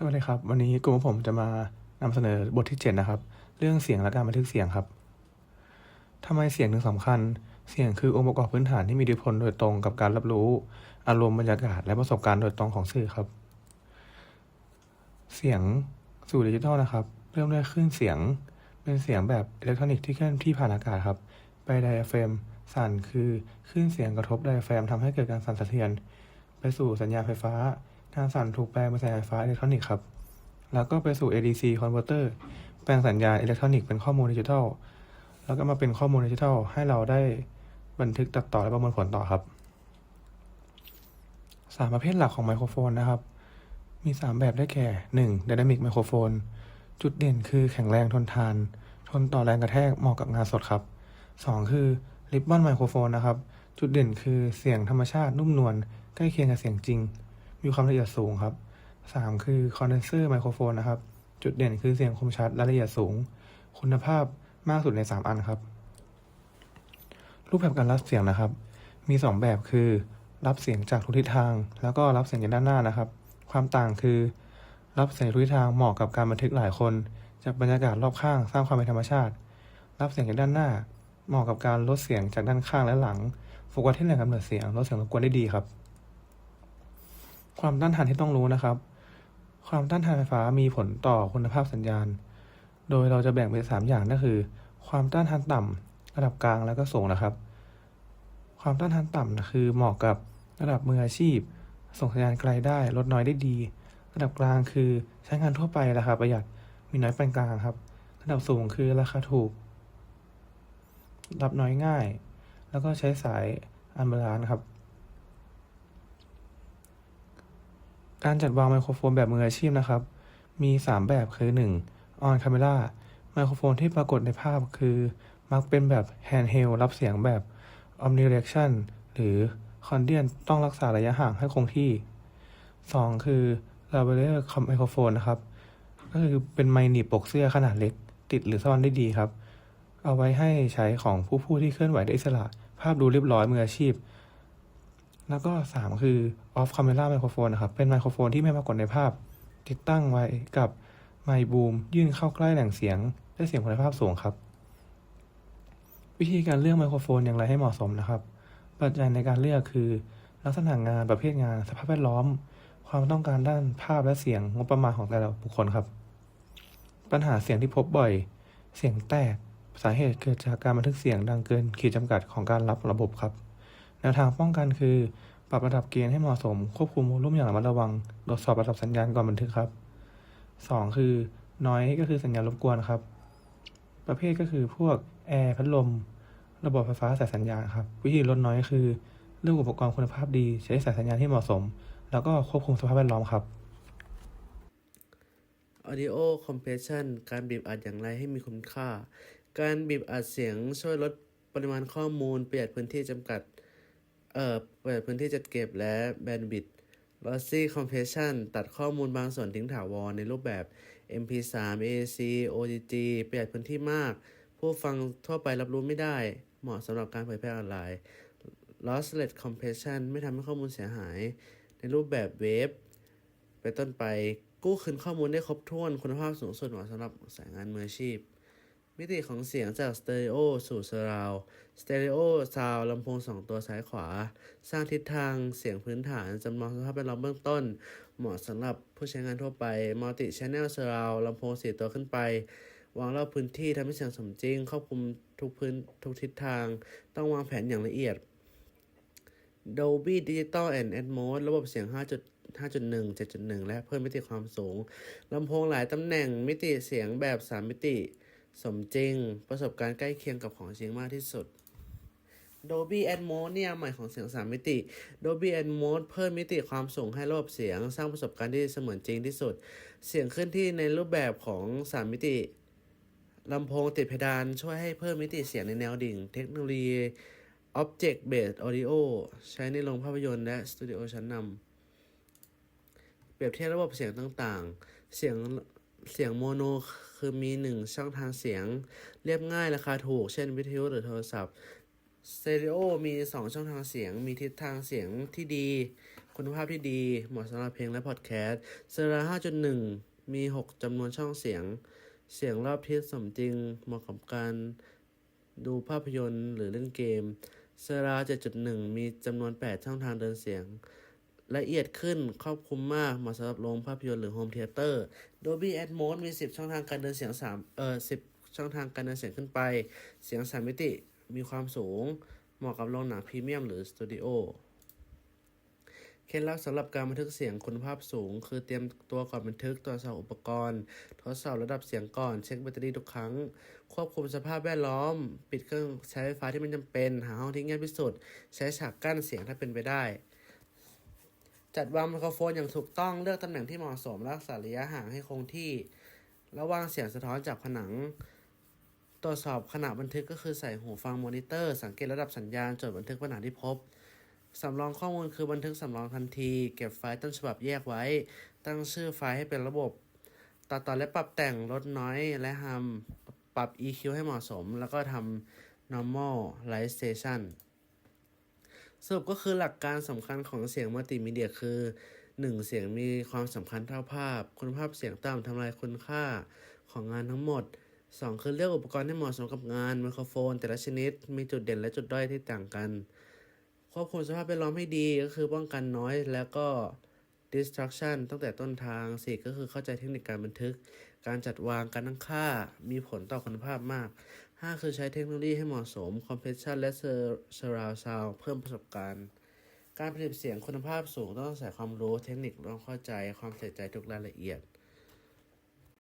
สวัสดีครับ วันนี้กลุ่มผมจะมานำเสนอบทที่ 7 นะครับ เรื่องเสียงและการบันทึกเสียงครับทำไมเสียงถึงสำคัญ เสียงคือองค์ประกอบพื้นฐานที่มีอิทธิพลโดยตรงกับการรับรู้ อารมณ์บรรยากาศและประสบการณ์โดยตรงของสื่อครับ เสียงสู่ดิจิทัลนะครับ เริ่มด้วยคลื่นเสียง เป็นเสียงแบบอิเล็กทรอนิกส์ที่เคลื่อนที่ผ่านอากาศครับ ไปไดอะแฟรมสั่นคือคลื่นเสียงกระทบไดอะแฟรมทำให้เกิดการสั่นสะเทือน ไปสู่สัญญาณไฟฟ้า การสั่นถูกแปลงเป็นสัญญาณไฟฟ้าอิเล็กทรอนิกส์ครับ แล้วก็ไปสู่ ADC converter แปลงสัญญาณอิเล็กทรอนิกส์เป็นข้อมูลดิจิทัล แล้วก็มาเป็นข้อมูลดิจิทัลให้เราได้บันทึกตัดต่อและประมวลผลต่อครับสามประเภทหลักของไมโครโฟนนะครับ มีสามแบบได้แก่หนึ่ง Dynamic Microphone จุดเด่นคือแข็งแรงทนทาน ทนต่อแรงกระแทกเหมาะกับงานสดครับสองคือ Ribbon Microphone นะครับ จุดเด่นคือเสียงธรรมชาตินุ่มนวลใกล้เคียงกับเสียงจริง มีความละเอียดสูงครับสามคือ condenser microphone นะครับ จุดเด่นคือเสียงคมชัดและละเอียดสูง คุณภาพมากสุดใน 3 อันครับ รูปแบบการรับเสียงนะครับ มี 2 แบบคือ รับเสียงจากทุกทิศทาง แล้วก็รับเสียงจากด้านหน้านะครับ ความต่างคือ รับเสียงทุกทิศทางเหมาะกับการบันทึกหลายคน จากบรรยากาศรอบข้างสร้างความเป็นธรรมชาติ รับเสียงจากด้านหน้า เหมาะกับการลดเสียงจากด้านข้างและหลังโฟกัสที่แหล่งกำเนิดเสียงลดเสียงรบกวนได้ดีครับ ความต้านทานที่ต้องรู้นะครับ ความต้านทานไฟฟ้ามีผลต่อคุณภาพสัญญาณ โดยเราจะแบ่งเป็นสามอย่างก็คือ ความต้านทานต่ำระดับกลางแล้วก็สูงนะครับ ความต้านทานต่ำนะคือเหมาะกับระดับมืออาชีพ ส่งสัญญาณไกลได้ลดน้อยได้ดี ระดับกลางคือใช้งานทั่วไปราคาประหยัดมีน้อยปานกลางครับ ระดับสูงคือราคาถูก รับน้อยง่าย แล้วก็ใช้สายอันเบลานครับ การจัดวางไมโครโฟนแบบมืออาชีพนะครับ มี 3 แบบคือ 1. on camera ไมโครโฟนที่ปรากฏในภาพคือ มักเป็นแบบ handheld รับเสียงแบบ omnidirection หรือ condian ต้องรักษาระยะห่างให้คงที่ 2. คือ lavalier microphone นะครับ ก็คือเป็นไมค์หนีบปกเสื้อขนาดเล็ก ติดหรือซ่อนได้ดีครับ เอาไว้ให้ใช้ของผู้ผู้ที่เคลื่อนไหวได้อิสระ ภาพดูเรียบร้อยมืออาชีพ แล้วก็ 3 คือ off camera microphone นะครับ เป็นไมโครโฟนที่ไม่ปรากฏในภาพ ติดตั้งไว้กับไมค์บูมยื่นเข้าใกล้แหล่งเสียง ได้เสียงคุณภาพสูงครับ วิธีการเลือกไมโครโฟนอย่างไรให้เหมาะสมนะครับ ปัจจัยในการเลือกคือ ลักษณะงานประเภทงานสภาพแวดล้อม ความต้องการด้านภาพและเสียงงบประมาณของแต่ละบุคคลครับ ปัญหาเสียงที่พบบ่อย เสียงแตกสาเหตุเกิดจากการบันทึกเสียงดังเกินขีดจำกัดของการรับระบบครับ แนวทางป้องกันคือ ปรับระดับเกณฑ์ให้เหมาะสม ควบคุมวอลุ่มอย่างระมัดระวังตรวจสอบระดับสัญญาณก่อนบันทึกครับ 2 คือ noise ก็คือสัญญาณรบกวนครับ ประเภทก็คือพวกแอร์พัดลม ระบบไฟฟ้าสายสัญญาณครับ วิธีลดน้อยคือเลือกอุปกรณ์คุณภาพดี ใช้สายสัญญาณที่เหมาะสม แล้วก็ควบคุมสภาพแวดล้อมครับ Audio Compression การบีบอัดอย่างไรให้มีคุณค่า การบีบอัดเสียงช่วยลดปริมาณข้อมูลประหยัดพื้นที่จำกัด เอ่อประหยัดพื้นที่จัดเก็บและแบนด์วิดต์ Lossy Compression ตัดข้อมูลบางส่วนทิ้งถาวรในรูปแบบ MP3 AAC OGG ประหยัดพื้นที่มาก ผู้ฟังทั่วไปรับรู้ไม่ได้ เหมาะสำหรับการเผยแพร่ออนไลน์ Lossless Compression ไม่ทำให้ข้อมูลเสียหาย ในรูปแบบเวฟไปต้นไปกู้คืนข้อมูลได้ครบถ้วนคุณภาพสูงสุดเหมาะสำหรับสายงานมืออาชีพ มิติของเสียงจากสเตอริโอสู่เซราวสเตอริโอซาวลำโพงสองตัวซ้ายขวา สร้างทิศทางเสียงพื้นฐานจำลองสภาพแวดล้อมเบื้องต้น เหมาะสำหรับผู้ใช้งานทั่วไปมัลติชแนลเซราวลำโพงสี่ตัวขึ้นไป วางรอบพื้นที่ทำให้เสียงสมจริงครอบคลุมทุกพื้นทุกทิศทาง ต้องวางแผนอย่างละเอียด Dolby Digital and Atmos ระบบเสียง 5.5.1 7.1 และเพิ่มมิติความสูงลำโพงหลายตำแหน่งมิติเสียงแบบ 3 มิติ สมจริง ประสบการณ์ใกล้เคียงกับของจริงมากที่สุด Dolby Atmos เนี่ยใหม่ของเสียง 3 มิติ Dolby Atmos เพิ่มมิติความสูงให้ระบบเสียง สร้างประสบการณ์ที่เสมือนจริงที่สุด เสียงเคลื่อนที่ในรูปแบบของ 3 มิติลำโพงติดเพดานช่วยให้เพิ่มมิติเสียงในแนวดิ่ง เทคโนโลยี Object Based Audio ใช้ในโรงภาพยนตร์และสตูดิโอชั้นนำเปรียบเทียบระบบเสียงต่างๆ เสียง เสียงโมโนคือมีหนึ่งช่องทางเสียงเรียบง่ายราคาถูก เช่นวิทยุหรือโทรศัพท์สเตอริโอมี 2 ช่องทางเสียง มีทิศทางเสียงที่ดี คุณภาพที่ดี เหมาะสำหรับเพลงและพอดแคสต์เซรา5.1 มี 6จำนวนช่องเสียง เสียงรอบทิศสมจริง เหมาะกับการดูภาพยนตร์หรือเล่นเกมเซรา7.1 มีจำนวน 8 ช่องทางเดินเสียง ละเอียดขึ้นครอบคลุมมากเหมาะสำหรับโรงภาพยนตร์หรือโฮมเทเตอร์ Dolby Atmos มี 10 ช่องทางการเดินเสียง3เอ่อ10 ช่องทางการเดินเสียงขึ้นไป เสียง 3 มิติมีความสูง เหมาะกับโรงหนังพรีเมียมหรือสตูดิโอเคล็ดลับสำหรับการบันทึกเสียงคุณภาพสูง คือเตรียมตัวก่อนบันทึกตรวจสอบอุปกรณ์ ทดสอบระดับเสียงก่อน เช็คแบตเตอรี่ทุกครั้ง ควบคุมสภาพแวดล้อม ปิดเครื่องใช้ไฟฟ้าที่ไม่จำเป็น หาห้องที่เงียบที่สุด ใช้ฉากกั้นเสียงถ้าเป็นไปได้ จัดวางไมโครโฟนอย่างถูกต้องเลือกตำแหน่งที่เหมาะสมรักษาระยะห่างให้คงที่ ระวังเสียงสะท้อนจากผนัง ตรวจสอบขณะบันทึกก็คือใส่หูฟังมอนิเตอร์ สังเกตระดับสัญญาณจดบันทึกปัญหาที่พบสำรองข้อมูลคือบันทึกสำรองทันที เก็บไฟล์ต้นฉบับแยกไว้ ตั้งชื่อไฟล์ให้เป็นระบบ ตัดต่อและปรับแต่งลดน้อยและฮัมปรับ EQ ให้เหมาะสม แล้วก็ทำ normal light station สรุปก็คือหลักการสำคัญของเสียงมัลติมีเดียคือ 1. เสียงมีความสำคัญเท่าภาพ คุณภาพเสียงต่ำทำลายคุณค่าของงานทั้งหมด 2. คือเลือกอุปกรณ์ที่เหมาะสมกับงานไมโครโฟน แต่ละชนิด มีจุดเด่นและจุดด้อยที่ต่างกัน ควบคุมสภาพแวดล้อมให้ดีก็คือป้องกันน้อยแล้วก็ distraction ตั้งแต่ต้นทาง 4 ก็คือเข้าใจเทคนิคการบันทึก การจัดวางการตั้งค่ามีผลต่อคุณภาพมาก 5 คือใช้เทคโนโลยีให้เหมาะสม compression และ surround sound เพิ่มประสบการณ์ การผลิตเสียงคุณภาพสูงต้องอาศัยความรู้เทคนิคต้องเข้าใจความใส่ใจทุกรายละเอียด